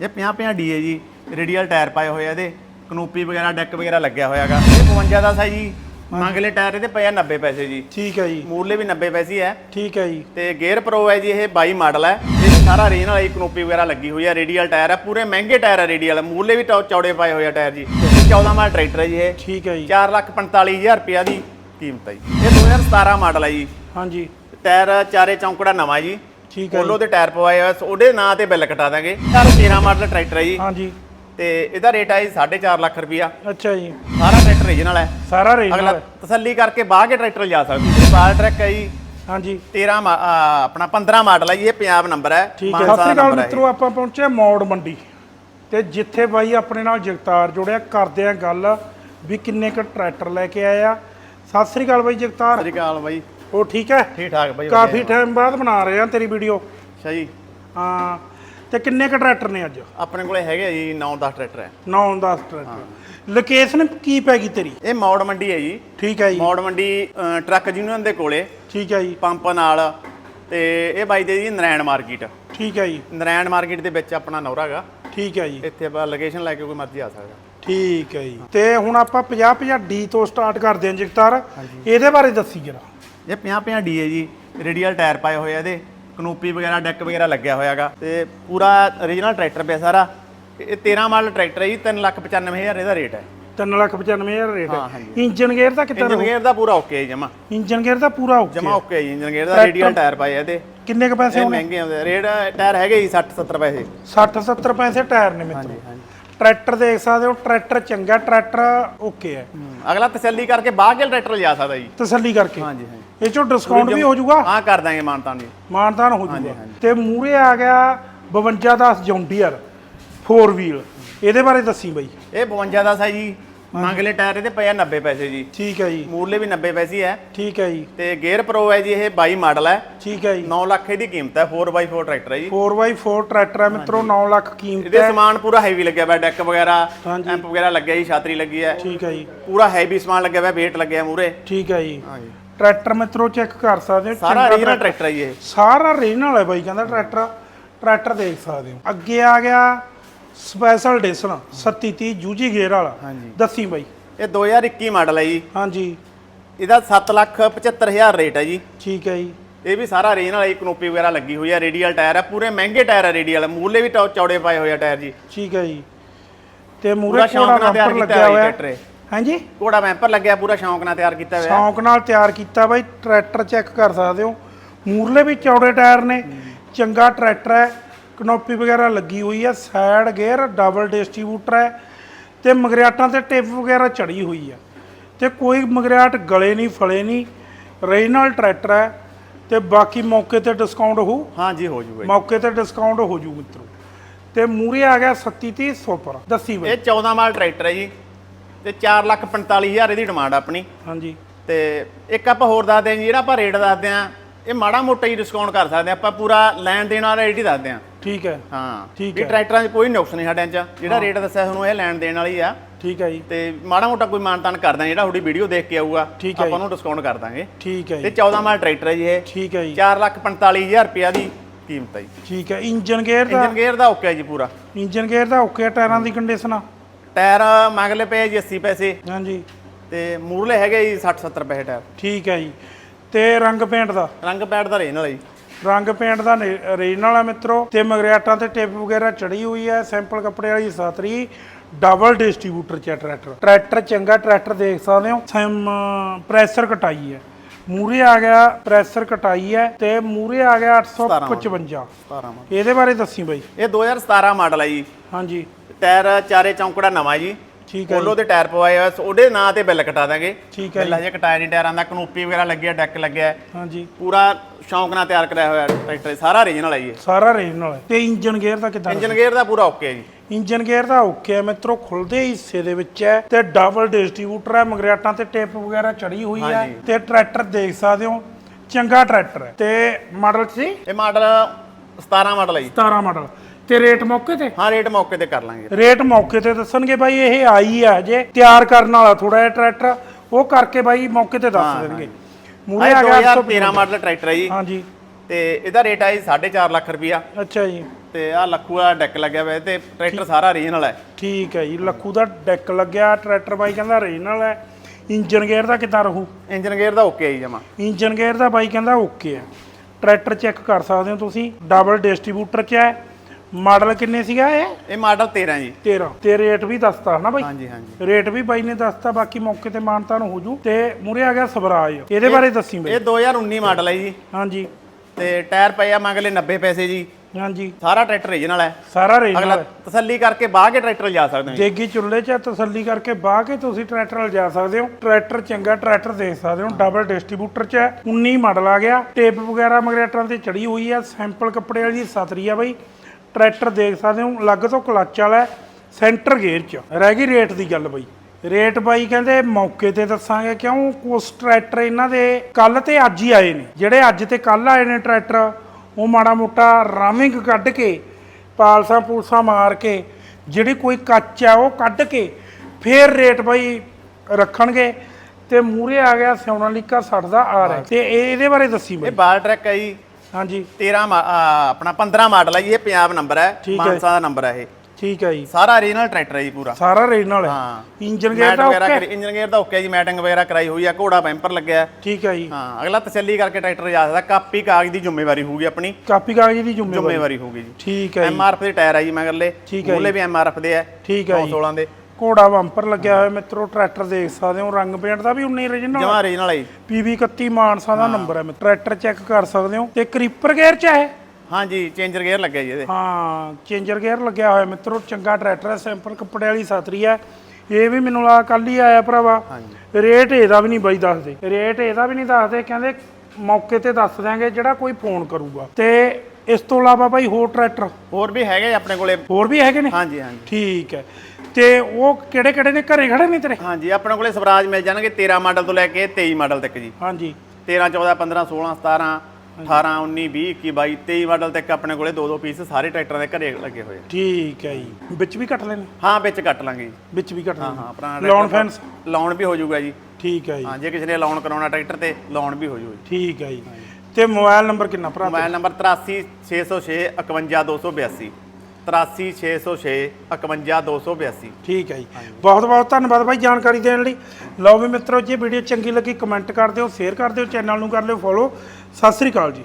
ਇਹ 50 50 ਡੀ ਹੈ ਜੀ ਰੇਡੀਅਲ ਟਾਇਰ ਪਾਏ ਹੋਏ ਆ ਇਹਦੇ ਕਨੂਪੀ ਵਗੈਰਾ ਡੈਕ ਵਗੈਰਾ ਲੱਗਿਆ ਹੋਇਆਗਾ ਇਹ 52 ਦਾ ਸਾਈ ਜੀ ਮੰਗਲੇ ਟਾਇਰ ਇਹਦੇ ਪਏ ਆ 90 ਪੈਸੇ ਜੀ। ਠੀਕ ਹੈ ਜੀ। ਮੂਰਲੇ ਵੀ 90 ਪੈਸੇ ਹੈ ਠੀਕ ਹੈ ਜੀ। ਤੇ ਗੇਅਰ ਪ੍ਰੋ ਹੈ ਜੀ ਇਹ 22 ਮਾਡਲ ਹੈ। ਇਹ ਸਾਰਾ ਰੇਂਜ ਵਾਲੀ ਕਨੂਪੀ ਵਗੈਰਾ ਲੱਗੀ ਹੋਈ ਹੈ ਰੇਡੀਅਲ ਟਾਇਰ ਹੈ ਪੂਰੇ ਮਹਿੰਗੇ ਟਾਇਰ ਹੈ ਰੇਡੀਅਲ। ਮੂਰਲੇ ਵੀ ਚੌੜੇ ਪਾਏ ਹੋਏ ਆ ਟਾਇਰ ਜੀ। ਇਹ 14 ਮਾਡਲ ਟਰੈਕਟਰ ਹੈ ਜੀ ਇਹ। ਠੀਕ ਹੈ ਜੀ। 445000 ਰੁਪਿਆ ਦੀ ਕੀਮਤ ਹੈ ਜੀ। ਇਹ 2017 ਮਾਡਲ ਹੈ ਜੀ। ਹਾਂਜੀ। ਟਾਇਰ ਚਾਰੇ ਚੌਂਕੜਾ ਨਵਾਂ ਜੀ। ਠੀਕ ਹੈ ਪੋਲੋ ਦੇ ਟਾਇਰ ਪਵਾਏ ਹੋਏ ਆ, ਉਹਦੇ ਨਾਂ ਤੇ ਬਿੱਲ ਕਟਾ ਦਾਂਗੇ। 13 ਮਾਡਲ ਟਰੈਕਟਰ ਹੈ ਜੀ। ਹਾਂਜੀ। ਤੇ ਇਹਦਾ ਰੇਟ ਹੈ ਜੀ 4.5 ਲੱਖ ਰੁਪਿਆ ਅੱਛਾ ਜੀ। ਸਾਰਾ ਟਰੈਕਟਰ ਰੀਜਨਲ ਹੈ ਸਾਰਾ ਅਗਲਾ ਤਸੱਲੀ ਕਰਕੇ ਬਾਹ ਕੇ ਟਰੈਕਟਰ ਲਿਜਾ ਸਕਦੇ ਇਹ ਬਾਲ ਟਰੈਕ ਹੈ ਜੀ। ਹਾਂਜੀ। 13 ਮਾ- ਆ, ਆਪਣਾ 15 ਮਾਡਲ ਹੈ ਜੀ ਇਹ ਪੰਜਾਬ ਨੰਬਰ ਹੈ ਠੀਕ ਹੈ ਮਾਨਸਾ ਸਤਿ ਸ਼੍ਰੀ ਅਕਾਲ ਹੈ ਮਿੱਤਰੋ ਆਪਾਂ ਪਹੁੰਚੇ ਮੌੜ ਮੰਡੀ। ਤੇ ਜਿੱਥੇ ਬਾਈ ਆਪਣੇ ਨਾਲ ਜਗਤਾਰ ਜੁੜਿਆ ਕਰਦੇ ਆ ਗੱਲ ਵੀ ਕਿੰਨੇ ਕ ਟਰੈਕਟਰ ਲੈ ਕੇ ਆਏ ਆ। ਸਤਿ ਸ਼੍ਰੀ ਅਕਾਲ ਬਾਈ ਸਤਿ ਜਗਤਾਰ ਸ਼੍ਰੀ ਅਕਾਲ ਬਾਈ। ਉਹ ਠੀਕ ਹੈ? ਠੀਕ ਠਾਕ ਬਾਈ ਕਾਫੀ ਟਾਈਮ ਬਾਅਦ ਬਣਾ ਰਹੇ ਆ ਤੇਰੀ ਵੀਡੀਓ ਅੱਛਾ ਜੀ। ਹਾਂ ਤੇ ਕਿੰਨੇ ਕ ਟਰੈਕਟਰ ਨੇ ਅੱਜ? ਆਪਣੇ ਕੋਲੇ ਹੈਗੇ ਆ ਜੀ 9-10 ਟਰੈਕਟਰ ਹੈ। 9-10 ਟਰੈਕਟਰ ਲੋਕੇਸ਼ਨ ਕੀ ਪੈ ਗਈ ਤੇਰੀ? ਇਹ ਮੌੜ ਮੰਡੀ ਹੈ ਜੀ। ਠੀਕ ਹੈ ਜੀ। ਮੌੜ ਮੰਡੀ ਅ, ਟਰੱਕ ਯੂਨੀਅਨ ਦੇ ਕੋਲੇ। ਠੀਕ ਹੈ ਜੀ। ਪੰਪ ਨਾਲ। ਤੇ ਇਹ ਬਾਈ ਦੇ ਜੀ ਨਰੈਣ ਮਾਰਕੀਟ ਠੀਕ ਹੈ ਜੀ। ਨਰੈਣ ਮਾਰਕੀਟ ਦੇ ਵਿੱਚ ਆਪਣਾ ਨੌਰਾ ਹੈਗਾ। ਠੀਕ ਹੈ ਜੀ। ਇੱਥੇ ਆਪਾਂ ਲੋਕੇਸ਼ਨ ਲੈ ਕੇ ਕੋਈ ਮਰਜ਼ੀ ਆ ਸਕਦਾ। ਠੀਕ ਹੈ ਜੀ। ਤੇ ਹੁਣ ਆਪਾਂ 50 50 ਡੀ ਤੋਂ ਸਟਾਰਟ ਕਰਦੇ ਹਾਂ ਜਗਤਾਰ। ਇਹਦੇ ਬਾਰੇ ਦੱਸੀ ਜਰਾ। ਇਹ 50 50 ਡੀ ਹੈ ਜੀ ਰੇਡੀਅਲ ਟਾਇਰ ਪਾਏ ਹੋਏ ਆ ਇਹਦੇ ਕਨੂਪੀ ਵਗੈਰਾ ਡੈਕ ਵਗੈਰਾ ਲੱਗਿਆ ਹੋਇਆਗਾ ਤੇ ਪੂਰਾ ਓਰੀਜਨਲ ਟਰੈਕਟਰ ਪਿਆ ਸਾਰਾ। ਇਹ 13 ਮਾਡਲ ਟਰੈਕਟਰ ਹੈ ਜੀ 395000 ਇਹਦਾ ਰੇਟ ਹੈ। 395000 ਰੇਟ ਹਾਂ। ਇੰਜਨ ਗੇਅਰ ਦਾ ਕਿੰਨਾ ਇੰਜਨ ਗੇਅਰ ਦਾ ਪੂਰਾ ਓਕੇ ਹੈ ਜਮਾ। ਇੰਜਨ ਗੇਅਰ ਦਾ ਪੂਰਾ ਓਕੇ ਜਮਾ ਓਕੇ ਹੈ ਇੰਜਨ ਗੇਅਰ ਦਾ ਰੇਡੀਅਲ ਟਾਇਰ ਪਾਏ ਆ ਇਹਦੇ। ਕਿੰਨੇ ਕ ਪੈਸੇ ਹੋਣੇ? ਮਹਿੰਗੇ ਆਉਂਦੇ। ਰੇਟ ਟਾਇਰ ਹੈਗੇ ਜੀ 60 70 ਪੈਸੇ। 60 70 ਪੈਸੇ ਟਾਇਰ ਨੇ ਮਿੱਤਰੋ। ਟਰੈਕਟਰ ਦੇਖ ਸਕਦੇ ਹੋ ਟਰੈਕਟਰ ਚੰਗਾ ਟਰੈਕਟਰ ਓਕੇ ਹੈ। ਅਗਲਾ ਤਸੱਲੀ ਕਰਕੇ ਬਾਹਰ ਕੇ ਟਰੈਕਟਰ ਲਿਜਾ ਸਕਦਾ ਜੀ? ਤਸੱਲੀ ਕਰਕੇ। ਹਾਂਜੀ ਹਾਂਜੀ। ਇਹ ਚੋਂ ਡਿਸਕਾਊਂਟ ਵੀ ਹੋ ਜਾਊਗਾ। ਹਾਂ ਕਰ ਦਾਂਗੇ ਮਾਨਤਾਨ ਜੀ। ਮਾਨਤਾਨ ਹੋ ਜਾਊਗਾ। ਤੇ ਮੂਰੇ ਆ ਗਿਆ 52 10 ਜੌਂਡੀਅਰ 4 ਵੀਲ ਇਹਦੇ ਬਾਰੇ ਦੱਸੀ ਬਾਈ। ਇਹ 52 ਦਾ ਸਾਈ ਜੀ। ਮੰਗਲੇ ਟਾਇਰ ਇਹਦੇ ਪਏ ਆ 90 ਪੈਸੇ ਜੀ। ਠੀਕ ਹੈ ਜੀ। ਮੂਰਲੇ ਵੀ 90 ਪੈਸੇ ਹੀ ਹੈ। ਠੀਕ ਹੈ ਜੀ। ਤੇ ਗੇਅਰ ਪ੍ਰੋ ਹੈ ਜੀ ਇਹ 22 ਮਾਡਲ ਹੈ। ਠੀਕ ਹੈ ਜੀ। 9 ਲੱਖ ਇਹਦੀ ਕੀਮਤ ਹੈ 4x4 ਟਰੈਕਟਰ ਹੈ ਜੀ। 4x4 ਟਰੈਕਟਰ ਹੈ ਮਿੱਤਰੋ 9 ਲੱਖ ਕੀਮਤ ਇਹਦੇ ਹੈ। ਸਮਾਨ ਪੂਰਾ ਹੈਵੀ ਲੱਗਿਆ ਹੋਇਆ ਡੈਕ ਵਗੈਰਾ। ਐਂਪ ਵਗੈਰਾ ਲੱਗਿਆ ਜੀ ਛਾਤਰੀ ਲੱਗੀ ਹੈ। ਠੀਕ ਹੈ ਜੀ। ਪੂਰਾ ਹੈਵੀ ਸਮਾਨ ਲੱਗਿਆ ਹੋਇਆ weight ਲੱਗਿਆ ਮੂਰੇ ਠੀਕ ਹੈ ਜੀ। ਹਾਂਜੀ। ਟਰੈਕਟਰ ਮਿੱਤਰੋ ਚੈੱਕ ਕਰ ਸਕਦੇ ਹੋ ਸਾਰਾ ਚੰਗਾ ਓਰੀਜਨਲ ਟਰੈਕਟਰ ਹੈ ਜੀ ਇਹ। ਸਾਰਾ ਰੀਜਨਲ ਹੈ ਬਾਈ ਕਹਿੰਦਾ ਟਰੈਕਟਰ ਟਰੈਕਟਰ ਦੇਖ ਸਕਦੇ ਹੋ। ਅੱਗੇ ਆ ਗਿਆ ਸਪੈਸ਼ਲ ਐਡੀਸ਼ਨ 3730 ਜੂਜੀ ਗੇਅਰ ਵਾਲਾ ਹਾਂਜੀ। ਦੱਸੀ ਬਾਈ। ਇਹ 2021 ਮਾਡਲ ਹੈ ਜੀ। ਹਾਂਜੀ। ਇਹਦਾ 7 ਲੱਖ 75000 ਰੇਟ ਹੈ ਜੀ। ਠੀਕ ਹੈ ਜੀ। ਇਹ ਵੀ ਸਾਰਾ ਰੀਜਨਲ ਹੈ ਕਨੋਪੀ ਵਗੈਰਾ ਲੱਗੀ ਹੋਈ ਹੈ ਰੇਡੀਅਲ ਟਾਇਰ ਹੈ ਪੂਰੇ ਮਹਿੰਗੇ ਟਾਇਰ ਹੈ ਰੇਡੀਅਲ ਮੂਰਲੇ ਵੀ ਟੌ- ਚੌੜੇ ਪਾਏ ਹੋਏ ਆ ਟਾਇਰ ਜੀ। ਠੀਕ ਹੈ ਜੀ। ਤੇ ਮੂਰੇ ਪੂਰਾ ਸ਼ੌਂਕ ਕੋੜਾ ਨਾਲ ਤਿਆਰ ਬੰਪਰ ਕੀਤਾ ਲੱਗਿਆ ਹੋਇਆ ਹੋਇਆ। ਟਰੈਕਟਰ। ਹਾਂਜੀ? ਘੋੜਾ ਵੈਂਪਰ ਲੱਗਿਆ ਪੂਰਾ ਸ਼ੌਂਕ ਨਾਲ ਤਿਆਰ ਕੀਤਾ ਹੋਇਆ। ਸ਼ੌਂਕ ਨਾਲ ਤਿਆਰ ਕੀਤਾ ਬਾਈ ਟਰੈਕਟਰ ਚੈੱਕ ਕਰ ਸਕਦੇ ਹੋ। ਮੂਰਲੇ ਵੀ ਚੌੜੇ ਟਾਇਰ ਨੇ ਚੰਗਾ ਟਰੈਕਟਰ ਹੈ। ਕਨੋਪੀ ਵਗੈਰਾ ਲੱਗੀ ਹੋਈ ਹੈ ਸਾਈਡ ਗੇਅਰ ਡਬਲ ਡਿਸਟ੍ਰੀਬਿਊਟਰ ਹੈ ਤੇ ਮਗਰਿਆਟਾਂ ਤੇ ਟਿਪ ਵਗੈਰਾ ਚੜੀ ਹੋਈ ਹੈ ਤੇ ਕੋਈ ਮਗਰਿਆਟ ਗਲੇ ਨਹੀਂ ਫਲੇ ਨਹੀਂ ਰੀਜਨਲ ਟਰੈਕਟਰ ਹੈ ਤੇ ਬਾਕੀ ਮੌਕੇ ਤੇ ਡਿਸਕਾਊਂਟ ਹਾਂ ਜੀ ਹੋ ਜੂਗਾ ਜੀ। ਮੌਕੇ ਤੇ ਡਿਸਕਾਊਂਟ ਹੋ ਜੂ ਮਿੱਤਰੋ। ਤੇ ਮੂਰੇ ਆ ਗਿਆ 3730 ਸੁਪਰ ਦੱਸੀ ਬਾਈ। ਇਹ 14 ਮਾਡਲ ਟਰੈਕਟਰ ਹੈ ਜੀ। ਤੇ 445000 ਇਹਦੀ ਡਿਮਾਂਡ ਆਪਣੀ। ਹਾਂਜੀ। ਤੇ ਇੱਕ ਆਪਾਂ ਹੋਰ ਦੱਸਦੇ ਹਾਂ ਜਿਹੜਾ ਆਪਾਂ ਰੇਟ ਦੱਸਦੇ ਆ ਇਹ ਮਾੜਾ ਮੋਟਾ ਹੀ ਡਿਸਕਾਊਂਟ ਕਰ ਸਕਦੇ ਆ ਆਪਾਂ ਪੂਰਾ ਲੈਣ ਦੇਣ ਵਾਲਾ ਰੇਟ ਹੀ ਦੱਸਦੇ ਆ ਠੀਕ ਹੈ। ਹਾਂ। ਠੀਕ ਵੀ ਹੈ। ਟਰੈਕਟਰਾਂ 'ਚ ਕੋਈ ਨੁਕਸ ਨਹੀਂ ਸਾਡਿਆਂ 'ਚ। ਜਿਹੜਾ ਰੇਟ ਦੱਸਿਆ ਤੁਹਾਨੂੰ ਇਹ ਲੈਣ ਦੇਣ ਵਾਲੀ ਆ। ਠੀਕ ਹੈ ਜੀ। ਤੇ ਮਾੜਾ ਮੋਟਾ ਕੋਈ ਮਾਨਤਾਨ ਕਰਦਾ ਜਿਹੜਾ ਤੁਹਾਡੀ ਵੀਡੀਓ ਦੇਖ ਕੇ ਆਊਗਾ ਠੀਕ ਹੈ ਆਪਾਂ ਉਹਨੂੰ ਡਿਸਕਾਊਂਟ ਕਰ ਦਾਂਗੇ। ਠੀਕ ਹੈ ਤੇ ਜੀ। 14 ਮਾਡਲ ਟਰੈਕਟਰ ਹੈ ਜੀ ਇਹ। ਠੀਕ ਹੈ ਜੀ। 445000 ਰੁਪਿਆ ਦੀ ਕੀਮਤ ਹੈ ਜੀ। ਠੀਕ ਹੈ। ਇੰਜਨ ਗੇਅਰ ਦਾ? ਇੰਜਨ ਗੇਅਰ ਦਾ ਓਕੇ ਹੈ ਜੀ ਪੂਰਾ। ਇੰਜਨ ਗੇਅਰ ਦਾ ਓਕੇ ਆ, ਟਾਇਰਾਂ ਦੀ ਕੰਡੀਸ਼ਨ ਆ ਟਾਇਰ ਮਗਲੇ ਪਏ ਜੀ 80 ਪੈਸੇ। ਹਾਂਜੀ। ਤੇ ਮੂਰਲੇ ਹੈਗੇ ਜੀ 60 70 ਪੈਸੇ ਟਾਇਰ। ਠੀਕ ਹੈ ਜੀ। ਤੇ ਰੰਗ ਪੇਂਟ ਦਾ? ਰੰਗ ਪੈਡ ਦਾ ਰੇਨ ਵਾਲਾ ਜੀ। ਰੰਗ ਪੇਂਟ ਦਾ ਰੀਜਨਲ ਆ ਮਿੱਤਰੋ। ਤੇ ਮਗਰਿਆਟਾਂ ਤੇ ਟਿਪ ਵਗੈਰਾ ਚੜੀ ਹੋਈ ਹੈ ਸੈਂਪਲ ਕੱਪੜੇ ਵਾਲੀ ਸਾਤਰੀ ਡਬਲ ਡਿਸਟ੍ਰੀਬਿਊਟਰ ਚ ਹੈ ਟਰੈਕਟਰ ਟਰੈਕਟਰ ਚੰਗਾ ਟਰੈਕਟਰ ਦੇਖ ਸਕਦੇ ਹੋ ਸੈਮ ਪ੍ਰੈਸ਼ਰ ਕਟਾਈ ਹੈ ਮੂਰੇ ਆ ਗਿਆ ਪ੍ਰੈਸ਼ਰ ਕਟਾਈ ਹੈ ਤੇ ਮੂਰੇ ਆ ਗਿਆ 855 17 ਮਾਡਲ ਇਹਦੇ ਬਾਰੇ ਦੱਸੀ ਬਾਈ। ਇਹ 2017 ਮਾਡਲ ਹੈ ਜੀ। ਹਾਂਜੀ। ਟਾਇਰ ਚਾਰੇ ਚੌਂਕੜਾ ਨਵਾਂ ਜੀ। ਠੀਕ ਹੈ ਪੋਲੋ ਦੇ ਟਾਇਰ ਪਵਾਏ ਹੋਏ ਆ, ਉਹਦੇ ਨਾਂ ਤੇ ਬਿੱਲ ਕਟਾ ਦਾਂਗੇ। ਠੀਕ ਹੈ ਬਿੱਲ ਹਜੇ ਕਟਾਇਆ ਨਹੀਂ ਟਾਇਰਾਂ ਦਾ ਕਨੂਪੀ ਵਗੈਰਾ ਲੱਗਿਆ ਡੈਕ ਲੱਗਿਆ। ਹਾਂਜੀ। ਪੂਰਾ ਸ਼ੌਂਕ ਨਾਲ ਤਿਆਰ ਕਰਾਇਆ ਹੋਇਆ ਟਰੈਕਟਰ ਸਾਰਾ ਰੀਜਨਲ ਹੈ ਜੀ ਸਾਰਾ ਰੀਜਨਲ ਹੈ ਤੇ ਇੰਜਨ ਗੇਅਰ ਦਾ ਕਿਦਾਂ ਇੰਜਨ ਗੇਅਰ ਦਾ ਪੂਰਾ ਓਕੇ ਹੈ ਜੀ। ਇੰਜਨ ਗੇਅਰ ਦਾ ਓਕੇ ਹੈ ਮਿੱਤਰੋ ਖੁੱਲਦੇ ਹਿੱਸੇ ਦੇ ਵਿੱਚ ਹੈ ਤੇ ਡਬਲ ਡਿਸਟ੍ਰੀਬਿਊਟਰ ਹੈ ਮਗਰਿਆਟਾਂ ਤੇ ਟੇਪ ਵਗੈਰਾ ਚੜੀ ਹੋਈ ਹੈ ਹਾਂਜੀ। ਤੇ ਟਰੈਕਟਰ ਦੇਖ ਸਕਦੇ ਹੋ ਚੰਗਾ ਟਰੈਕਟਰ ਹੈ ਤੇ ਮਾਡਲ ਸੀ ਇਹ ਮਾਡਲ 17 ਮਾਡਲ ਹੈ ਜੀ। 17 ਮਾਡਲ ਤੇ ਰੇਟ ਮੌਕੇ ਤੇ? ਹਾਂ ਰੇਟ ਮੌਕੇ ਤੇ ਕਰ ਲਾਂਗੇ। ਰੇਟ ਮੌਕੇ ਤੇ ਦੱਸਣਗੇ ਬਾਈ ਇਹ ਆਈ ਹੈ ਜੇ ਤਿਆਰ ਕਰਨ ਵਾਲਾ ਥੋੜਾ ਜਿਹਾ ਟਰੈਕਟਰ ਉਹ ਕਰਕੇ ਬਾਈ ਮੌਕੇ ਤੇ ਦੱਸ ਦੇਣਗੇ। ਮੂਰੇ ਆ ਗਿਆ 2013 ਮਾਡਲ ਟਰੈਕਟਰ ਹੈ ਜੀ। ਹਾਂਜੀ। ਤੇ ਇਹਦਾ ਰੇਟ ਹੈ ਜੀ 4.5 ਲੱਖ ਰੁਪਿਆ ਅੱਛਾ ਜੀ। ਤੇ ਆ ਲੱਖੂ ਵਾਲਾ ਡੈਕ ਲੱਗਿਆ ਹੋਇਆ ਤੇ ਟਰੈਕਟਰ ਸਾਰਾ ਰੀਜਨਲ ਹੈ ਠੀਕ ਹੈ ਜੀ ਲੱਖੂ ਦਾ ਡੈਕ ਲੱਗਿਆ ਟਰੈਕਟਰ ਬਾਈ ਕਹਿੰਦਾ ਰੀਜਨਲ ਹੈ ਇੰਜਨ ਗੇਅਰ ਦਾ ਕਿੱਦਾਂ ਰਹੂ? ਇੰਜਨ ਗੇਅਰ ਦਾ ਓਕੇ ਜੀ ਜਮਾ। ਇੰਜਨ ਗੇਅਰ ਦਾ ਬਾਈ ਕਹਿੰਦਾ ਓਕੇ ਹੈ ਟਰੈਕਟਰ ਚੈੱਕ ਕਰ ਸਕਦੇ ਹੋ ਤੁਸੀਂ ਡਬਲ ਡਿਸਟ੍ਰੀਬਿਊਟਰ ਚ ਹੈ ਮਾਡਲ ਕਿੰਨੇ ਸੀਗਾ ਇਹ? ਇਹ ਮਾਡਲ 13 ਜੀ। 13 ਤੇ ਰੇਟ ਵੀ ਦੱਸਤਾ ਹਨਾ ਬਾਈ? ਹਾਂਜੀ ਹਾਂਜੀ। ਰੇਟ ਵੀ ਬਾਈ ਨੇ ਦੱਸਤਾ ਬਾਕੀ ਮੌਕੇ ਤੇ ਮਾਨਤਾਨ ਹੋ ਜੂ। ਤੇ ਮੂਰੇ ਆ ਗਿਆ ਸਵਰਾਜ। ਇਹਦੇ ਬਾਰੇ ਦੱਸੀ ਬਾਈ। ਇਹ 2019 ਮਾਡਲ ਹੈ ਜੀ। ਹਾਂਜੀ। ਤੇ ਟਾਇਰ ਪਏ ਆ ਮੰਗਲੇ 90 ਪੈਸੇ ਜੀ। ਹਾਂਜੀ। ਸਾਰਾ ਟਰੈਕਟਰ ਰੀਜਨਲ ਹੈ। ਸਾਰਾ ਰੇਂਜ ਅਗਲਾ ਤਸੱਲੀ ਕਰਕੇ ਬਾਹ ਕੇ ਟਰੈਕਟਰ ਲਿਜਾ ਸਕਦੇ ਹੋ ਜੀ। ਦੇਗੀ ਚੁੱਲ੍ਹੇ 'ਚ ਤਸੱਲੀ ਕਰਕੇ ਬਾਹ ਕੇ ਤੁਸੀਂ ਟਰੈਕਟਰ ਲਿਜਾ ਸਕਦੇ ਹੋ। ਟਰੈਕਟਰ ਚੰਗਾ ਟਰੈਕਟਰ ਦੇਖ ਸਕਦੇ ਹੋ। ਡਬਲ ਡਿਸਟ੍ਰੀਬਿਊਟਰ 'ਚ ਹੈ 19 ਮਾਡਲ ਆ ਗਿਆ। ਟੇਪ ਵਗੈਰਾ ਮਗਰੇਟਰਾਂ ਤੇ ਚੜੀ ਹੋਈ ਹੈ ਸੈਂਪਲ ਕੱਪੜੇ ਵਾਲੀ ਸਤਰੀ ਆ ਬਈ। ਟਰੈਕਟਰ ਦੇਖ ਸਕਦੇ ਹੋ, ਅਲੱਗ ਤੋਂ ਕਲੱਚ ਵਾਲਾ ਸੈਂਟਰ ਗੇਅਰ 'ਚ। ਰਹਿ ਗਈ ਰੇਟ ਦੀ ਗੱਲ ਬਈ। ਰੇਟ ਬਾਈ ਕਹਿੰਦੇ ਮੌਕੇ ਤੇ ਦੱਸਾਂਗੇ, ਕਿਉਂ? ਕੁਛ ਟਰੈਕਟਰ ਇਹਨਾਂ ਦੇ ਕੱਲ ਤੇ ਅੱਜ ਹੀ ਆਏ ਨੇ। ਜਿਹੜੇ ਅੱਜ ਤੇ ਕੱਲ ਆਏ ਨੇ ਟਰੈਕਟਰ, ਉਹ ਮਾੜਾ ਮੋਟਾ ਰਾਮਿੰਗ ਕੱਢ ਕੇ, ਪਾਲਸਾਂ ਪੂਲਸਾਂ ਮਾਰ ਕੇ, ਜਿਹੜੀ ਕੋਈ ਕੱਚ ਆ ਉਹ ਕੱਢ ਕੇ, ਫੇਰ ਰੇਟ ਬਾਈ ਰੱਖਣਗੇ। ਤੇ ਮੂਰੇ ਆ ਗਿਆ ਸੋਨਾਲੀਕਾ 60 ਦਾ ਆ ਰਿਹਾ ਤੇ ਇਹ- ਇਹਦੇ ਬਾਰੇ ਦੱਸੀ ਇਹ ਬਾਲ ਟਰੈਕ ਹੈ ਜੀ। ਹਾਂਜੀ। 13 ਮਾ- ਆ, ਆਪਣਾ 15 ਮਾਡਲ ਹੈ ਜੀ ਇਹ ਪੰਜਾਬ ਨੰਬਰ ਹੈ ਠੀਕ ਹੈ। ਮਾਨਸਾ ਦਾ ਨੰਬਰ ਹੈ ਇਹ। ਠੀਕ ਹੈ ਜੀ। ਸਾਰਾ ਰੀਜਨਲ ਟਰੈਕਟਰ ਹੈ ਜੀ ਪੂਰਾ। ਸਾਰਾ ਨਾਲ ਹੈ। ਹਾਂ। ਇੰਜਨ ਗੇਅਰ ਮੈਟ ਦਾ ਵਗੈਰਾ ਓਕੇ ਕਰੀ ਇੰਜਨ ਗੇਅਰ ਦਾ ਓਕੇ ਜੀ ਮੈਟਿੰਗ ਵਗੈਰਾ ਕਰਾਈ ਹੋਈ ਆ ਘੋੜਾ ਬੈਂਪਰ ਲੱਗਿਆ। ਹੈ। ਠੀਕ ਹੈ ਜੀ। ਹਾਂ ਅਗਲਾ ਤਸੱਲੀ ਕਰਕੇ ਟਰੈਕਟਰ ਜਾ ਸਕਦਾ ਕਾਪੀ ਕਾਗਜ਼ ਦੀ ਜ਼ਿੰਮੇਵਾਰੀ ਹੋਊਗੀ ਆਪਣੀ। ਕਾਪੀ ਕਾਗਜ਼ ਦੀ ਜ਼ਿੰਮੇਵਾਰੀ। ਜ਼ਿੰਮੇਵਾਰੀ ਹੋਊਗੀ ਜੀ। ਠੀਕ ਹੈ ਜੀ। ਐਮਆਰਐਫ ਦੇ ਟਾਇਰ ਆ ਜੀ ਮਗਰਲੇ ਠੀਕ ਹੈ ਮੂਲੇ ਵੀ ਐਮਆਰਐਫ ਦੇ ਆ ਠੀਕ ਹੈ ਜੀ। 16 ਦੇ। ਘੋੜਾ ਬੰਪਰ ਲੱਗਿਆ ਹੋਇਆ ਮਿੱਤਰੋ ਟਰੈਕਟਰ ਦੇਖ ਸਕਦੇ ਹੋ ਰੰਗ ਪੇਂਟ ਦਾ ਵੀ 19 original ਜਮਾ ਰੀਜਨਲ ਹੈ ਜੀ। ਪੀਵੀ 31 ਮਾਨਸਾ ਦਾ ਨੰਬਰ ਹੈ ਮਿੱਤਰੋ। ਟਰੈਕਟਰ ਚੈੱਕ ਕਰ ਸਕਦੇ ਹੋ। ਤੇ ਕਰੀਪਰ ਗੇਅਰ ਚ ਹੈ ਹਾਂਜੀ ਚੇਂਜਰ ਗੇਅਰ ਲੱਗਿਆ ਜੀ ਇਹਦੇ। ਹਾਂ ਚੇਂਜਰ ਗੇਅਰ ਲੱਗਿਆ ਹੋਇਆ ਮਿੱਤਰੋ ਚੰਗਾ ਟਰੈਕਟਰ ਹੈ ਸੈਂਪਲ ਕੱਪੜੇ ਵਾਲੀ ਸਾਤਰੀ ਹੈ ਇਹ ਵੀ ਮੈਨੂੰ ਲਾ ਕੱਲ ਹੀ ਆਇਆ ਭਰਾਵਾ। ਰੇਟ ਇਹਦਾ ਵੀ ਨਹੀਂ ਬਾਈ ਦੱਸਦੇ। ਰੇਟ ਇਹਦਾ ਵੀ ਨਹੀਂ ਦੱਸਦੇ ਕਹਿੰਦੇ ਮੌਕੇ ਤੇ ਦੱਸ ਦਿਆਂਗੇ ਜਿਹੜਾ ਕੋਈ ਫੋਨ ਕਰੂਗਾ। ਤੇ ਇਸ ਤੋਂ ਇਲਾਵਾ ਬਾਈ ਹੋਰ ਟਰੈਕਟਰ? ਹੋਰ ਵੀ ਹੈਗੇ ਆਪਣੇ ਕੋਲੇ। ਹੋਰ ਵੀ ਹੈਗੇ ਨੇ? ਹਾਂਜੀ ਹਾਂਜੀ। ਠੀਕ ਹੈ। ਤੇ ਉਹ ਕਿਹੜੇ ਕਿਹੜੇ ਨੇ? ਘਰੇ ਖੜੇ ਨੇ ਤੇਰੇ? ਹਾਂਜੀ ਆਪਣੇ ਕੋਲੇ ਸਵਰਾਜ ਮਿਲ ਜਾਣਗੇ 13 ਮਾਡਲ ਤੋਂ ਲੈ ਕੇ 23 ਮਾਡਲ ਤੱਕ ਜੀ। ਹਾਂਜੀ। 13 14 15 16 17 18 19 20 21 22 23 ਮਾਡਲ ਤੱਕ ਆਪਣੇ ਕੋਲੇ ਦੋ ਦੋ ਪੀਸ ਸਾਰੇ ਟਰੈਕਟਰਾਂ ਦੇ ਘਰੇ ਲੱਗੇ ਹੋਏ ਆ। ਠੀਕ ਹੈ ਜੀ। ਵਿੱਚ ਵੀ ਕੱਟ ਲੈਣੇ ਹਾਂ ਵਿੱਚ ਕੱਟ ਲਾਂਗੇ ਜੀ। ਵਿੱਚ ਵੀ ਕੱਟ ਹਾਂ ਲੈਣੇ ਹਾਂ ਆਪਣਾ ਲੋਨ ਫੈਂਸ ਲਾਉਣ ਵੀ ਹੋ ਜਾਊਗਾ ਜੀ। ਠੀਕ ਹੈ ਜੀ। ਹਾਂ ਜੇ ਕਿਸੇ ਨੇ ਲਾਉਣ ਕਰਾਉਣਾ ਟਰੈਕਟਰ ਤੇ ਲਾਉਣ ਵੀ ਹੋ ਜਾਊਗਾ ਠੀਕ ਹੈ ਜੀ। ਤੇ ਮੋਬਾਈਲ ਨੰਬਰ ਕਿੰਨਾ ਭਰਾ ਮੋਬਾਈਲ ਨੰਬਰ 83606 51282 83606 51282 ਠੀਕ ਹੈ ਜੀ। ਬਹੁਤ ਬਹੁਤ ਧੰਨਵਾਦ ਭਾਈ ਜਾਣਕਾਰੀ ਦੇਣ ਲਈ। ਲਓ ਵੀ ਮਿੱਤਰੋ ਜੇ ਵੀਡੀਓ ਚੰਗੀ ਲੱਗੀ ਕਮੈਂਟ ਕਰ ਦਿਓ ਸ਼ੇਅਰ ਕਰ ਦਿਓ ਚੈਨਲ ਨੂੰ ਕਰ ਲਿਓ ਫੋਲੋ। ਸਤਿ ਸ੍ਰੀ ਅਕਾਲ ਜੀ।